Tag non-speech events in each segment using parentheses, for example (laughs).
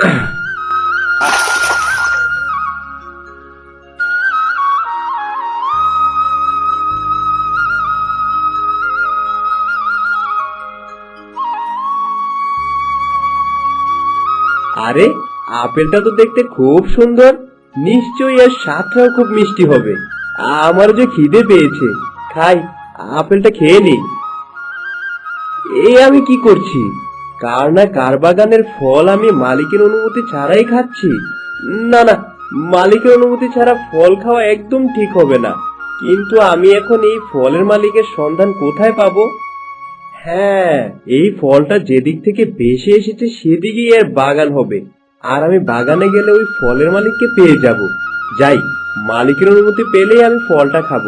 আরে, আপেলটা তো দেখতে খুব সুন্দর। নিশ্চয়ই এর স্বাদটাও খুব মিষ্টি হবে। আমার যে খিদে পেয়েছে। খাই, আপেলটা খেয়ে নি। এই আমি কি করছি? কার না কার বাগানের ফল আমি মালিকের অনুমতি ছাড়াই খাচ্ছি? না না, মালিকের অনুমতি ছাড়া ফল খাওয়া একদম ঠিক হবে না। কিন্তু আমি এখন এই ফলের মালিকের সন্ধান কোথায় পাব? হ্যাঁ এই ফলটা যেদিক থেকে ভেসে এসেছে সেদিকেই এর বাগান হবে। আর আমি বাগানে গেলে ওই ফলের মালিককে পেয়ে যাব। যাই, মালিকের অনুমতি পেলেই আমি ফলটা খাব।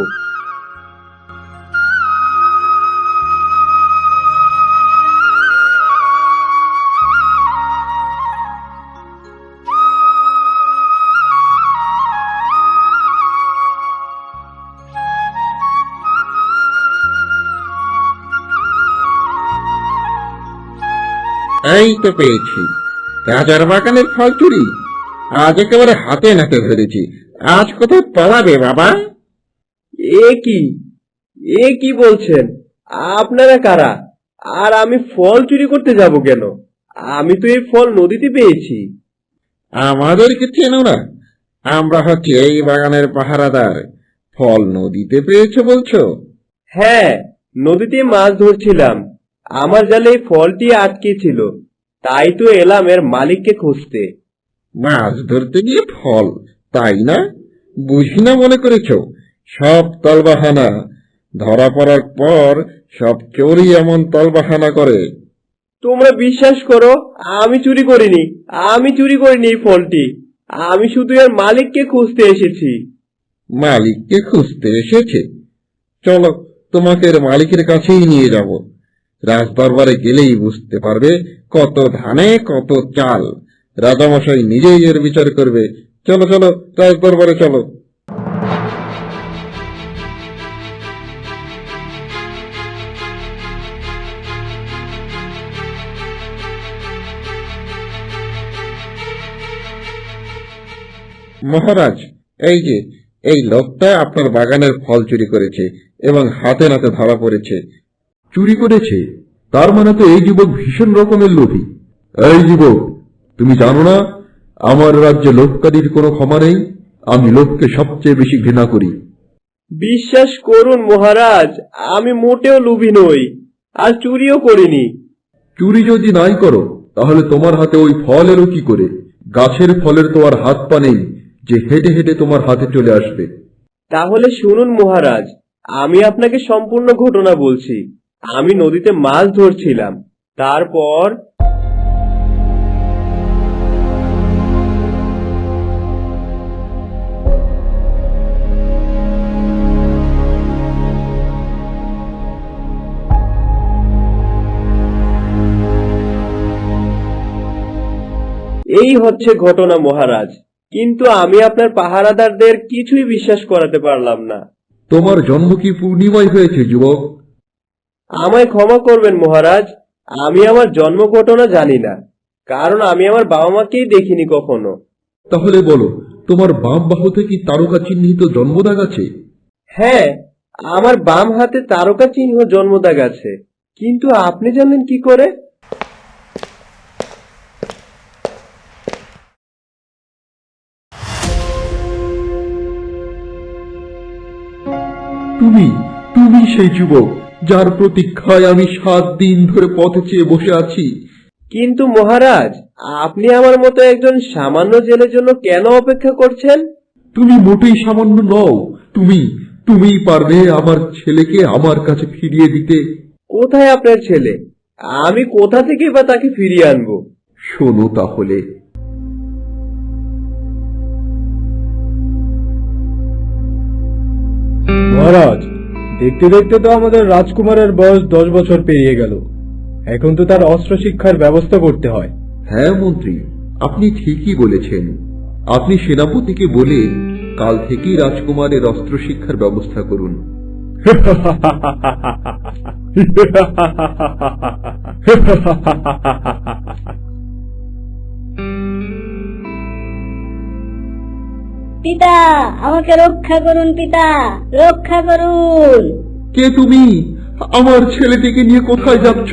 এই তো পেয়েছি। রাজার বাগানের ফল চুরি। আজ একেবারে হাতে নাতে ধরেছি। আজ কোথায় পালাবে বাবা? এ কি? এ কি বলছেন? আপনারা কারা? আর আমি ফল চুরি করতে যাব কেন? আমি তো এই ফল নদীতে পেয়েছি। আমাদেরকে চেনো না। আমরা হচ্ছে এই বাগানের পাহারাদার। ফল নদীতে পেয়েছ বলছো? হ্যাঁ নদীতে মাছ ধরছিলাম। আমার জালে এই ফলটি আটকে ছিল। তাই তো এলাম এর মালিককে খুঁজতে। মাছ ধরতে গিয়ে ফল তাই না? বুঝি না মনে করেছ? সব তলবাহানা। ধরা পড়ার পর সব চোরই এমন তলবাহানা করে। তোমরা বিশ্বাস করো আমি চুরি করিনি। আমি চুরি করিনি এই ফলটি। আমি শুধু এর মালিককে খুঁজতে এসেছি। মালিককে খুঁজতে এসেছে? চলো তোমাকে এর মালিকের কাছেই নিয়ে যাব। রাজদরবারে গেলেই বুঝতে পারবে কত ধানে, কত চাল। রাজামশাই নিজেই এর বিচার করবে। চলো চলো রাজদরবারে চলো। মহারাজ, এই যে, এই লোকটা আপনার বাগানের ফল চুরি করেছে এবং হাতে নাতে ধরা পড়েছে। চুরি করেছে তার মানে তো এই যুবক ভীষণ রকমের লোভী। এই যুবক তুমি জানো না আমার রাজ্যে লোভকারীর কোনো ক্ষমা নেই আমি লোককে সবচেয়ে বেশি ঘৃণা করি। বিশ্বাস করুন মহারাজ আমি মোটেও লোভী নই আর চুরিও করিনি। চুরি যদি নাই করো তাহলে তোমার হাতে ওই ফল এলো কি করে? গাছের ফলের তো আর হাত পা নেই যে হেঁটে হেঁটে তোমার হাতে চলে আসবে। তাহলে শুনুন মহারাজ আমি আপনাকে সম্পূর্ণ ঘটনা বলছি। আমি নদীতে মাছ ধরছিলাম। তারপর এই হচ্ছে ঘটনা মহারাজ। কিন্তু আমি আপনার পাহারাদারদের কিছুই বিশ্বাস করাতে পারলাম না। তোমার জন্ম কি পূর্ণিমায় হয়েছে, যুবক? আমায় ক্ষমা করবেন মহারাজ আমি আমার জন্ম ঘটনা জানি না কারণ আমি আমার বাবা মাকেই দেখিনি কখনো। তাহলে বলো তোমার বাম বাহুতে কি তারকা চিহ্নিত জন্মদাগ আছে? হ্যাঁ আমার বাম হাতে তারকা চিহ্ন জন্মদাগ আছে কিন্তু আপনি জানেন কি করে? তুমি তুমি সেই যুবক যার প্রতীক্ষায় আমি সাত দিন ধরে পথে চেয়ে বসে আছি। কিন্তু মহারাজ আপনি আমার মতো একজন সামান্য জেলের জন্য কেন অপেক্ষা করছেন? তুমি মোটেই সামান্য নও। তুমি তুমিই পারবে আমার ছেলেকে আমার কাছে ফিরিয়ে দিতে। কোথায় আপনার ছেলে? আমি কোথা থেকে বা তাকে ফিরিয়ে আনব? শোনো তাহলে। মহারাজ দেখতে দেখতে তো আমাদের রাজকুমারের বয়স দশ বছর পেরিয়ে গেল। এখন তো তার অস্ত্র শিক্ষার ব্যবস্থা করতে হয়। হ্যাঁ মন্ত্রী আপনি ঠিকই বলেছেন। আপনি সেনাপতিকে বলে কাল থেকেই রাজকুমারের অস্ত্র শিক্ষার ব্যবস্থা করুন। (laughs) পিতা আমাকে রক্ষা করুন পিতা রক্ষা করুন। কে তুমি? আমার ছেলেটিকে নিয়ে কোথায় যাচ্ছ?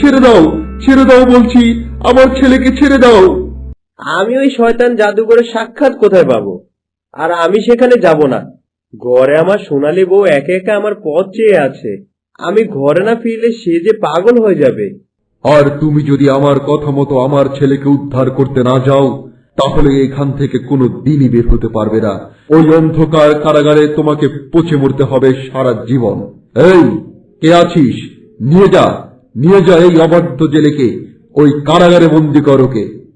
ছেড়ে দাও ছেড়ে দাও বলছি আমার ছেলেকে ছেড়ে দাও। আমি ওই শয়তান জাদুঘরে সাক্ষাৎ কোথায় পাবো? আর আমি সেখানে যাব না। ঘরে আমার সোনালী বউ একে একা আমার পথ চেয়ে আছে। আমি ঘরে না ফিরলে সে যে পাগল হয়ে যাবে। আর তুমি যদি আমার কথা মতো আমার ছেলেকে উদ্ধার করতে না যাও তাহলে এখান থেকে কোনো দিনই বের হতে পারবে না। ওই অন্ধকার কারাগারে তোমাকে পচে মরতে হবে সারা জীবন। এই, কে আছিস? নিয়ে যা নিয়ে যা এই অবাধ্য জেলেকে। ওই কারাগারে বন্দি করোকে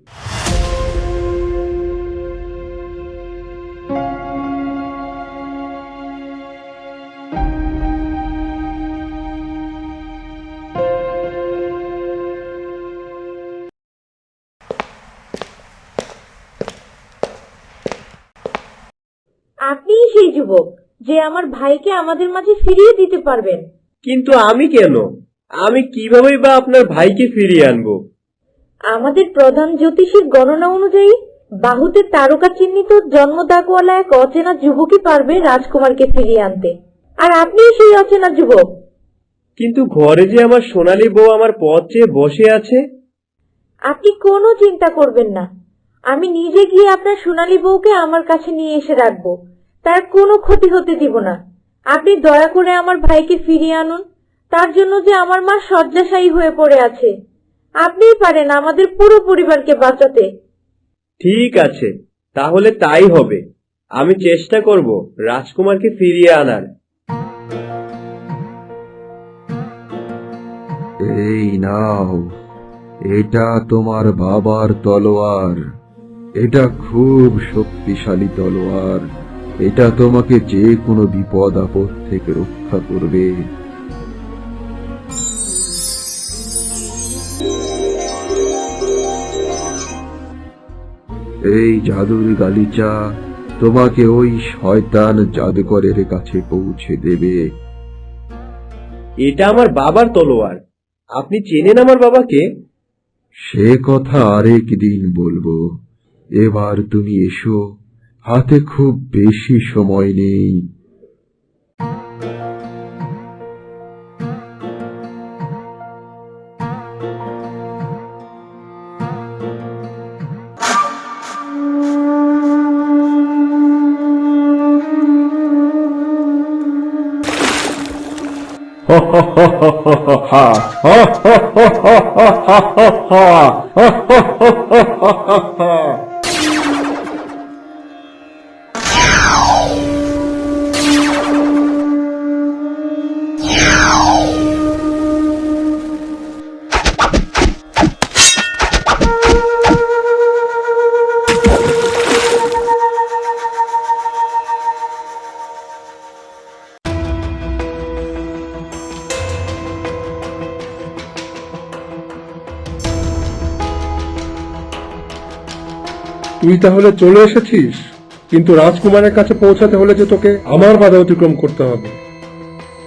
আপনিই সেই যুবক যে আমার ভাইকে আমাদের মাঝে ফিরিয়ে দিতে পারবেন। কিন্তু আমি কেন? আমি কিভাবেই বা আপনার ভাইকে ফিরিয়ে আনব? আমাদের প্রধান জ্যোতিষীর গণনা অনুযায়ী বাহুতে তারকা চিহ্নিত জন্মদাগওয়ালা এক অচেনা যুবকই পারবে রাজকুমারকে ফিরিয়ে আনতে। আর আপনিই সেই অচেনা যুবক। কিন্তু ঘরে যে আমার সোনালী বউ আমার পথ চেয়ে বসে আছে? আপনি কোনো চিন্তা করবেন না। আমি নিজে গিয়ে আপনার সোনালী বউকে আমার কাছে নিয়ে এসে রাখব। তার কোনো ক্ষতি হতে দিব না। আপনি দয়া করে আমার ভাইকে ফিরিয়ে আনুন। তার জন্য যে আমার মা শয্যাশায়ী হয়ে পড়ে আছে। আপনিই পারেন আমাদের পুরো পরিবারকে বাঁচাতে। ঠিক আছে তাহলে তাই হবে। আমি চেষ্টা করব রাজকুমারকে ফিরিয়ে আনার। এই নাও এটা তোমার বাবার তলোয়ার। এটা খুব শক্তিশালী তলোয়ার। এটা তোমাকে যে কোনো বিপদ আপদ থেকে রক্ষা করবে। এই জাদুর গালিচা তোমাকে ওই শয়তান জাদুকরের কাছে পৌঁছে দেবে। এটা আমার বাবার তলোয়ার। আপনি চেনেন আমার বাবাকে? সে কথা আরেক দিন বলব। এবার তুমি এসো। হাতে খুব বেশি সময় নেই। (laughs) তুই তাহলে চলে এসেছিস? কিন্তু রাজকুমারের কাছে পৌঁছাতে হলে যে তোকে আমার বাধা অতিক্রম করতে হবে।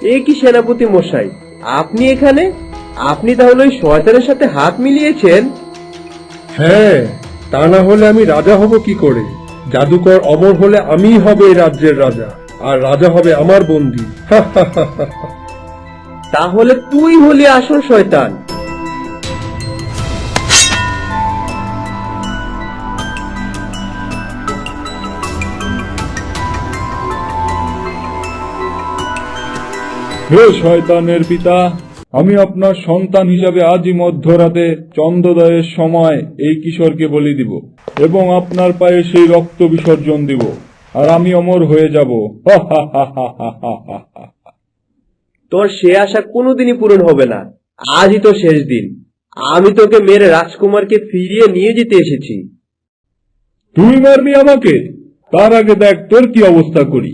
এ কি সেনাপতি মশাই? আপনি এখানে? আপনি তাহলে ওই শয়তানের সাথে হাত মিলিয়েছেন? হ্যাঁ তা না হলে আমি রাজা হব কি করে? জাদুকর অমর হলে আমিই হবে এই রাজ্যের রাজা আর রাজা হবে আমার বন্দী। তাহলে তুই হলি আসল শয়তান। হে শয়তানের পিতা আমি আপনার সন্তান হিসাবে আজই মধ্যরাতে চন্দ্রোদয়ের সময় এই কিশোরকে বলি দিব এবং আপনার পায়ে সেই রক্ত বিসর্জন দিব আর আমি অমর হয়ে যাব। তোর সে আশা কোনোদিনই পূরণ হবে না। আজই তো শেষ দিন। আমি তোকে মেরে রাজকুমারকে ফিরিয়ে নিয়ে যেতে এসেছি। তুই মারবি আমাকে? তার আগে দেখ তোর কি অবস্থা করি।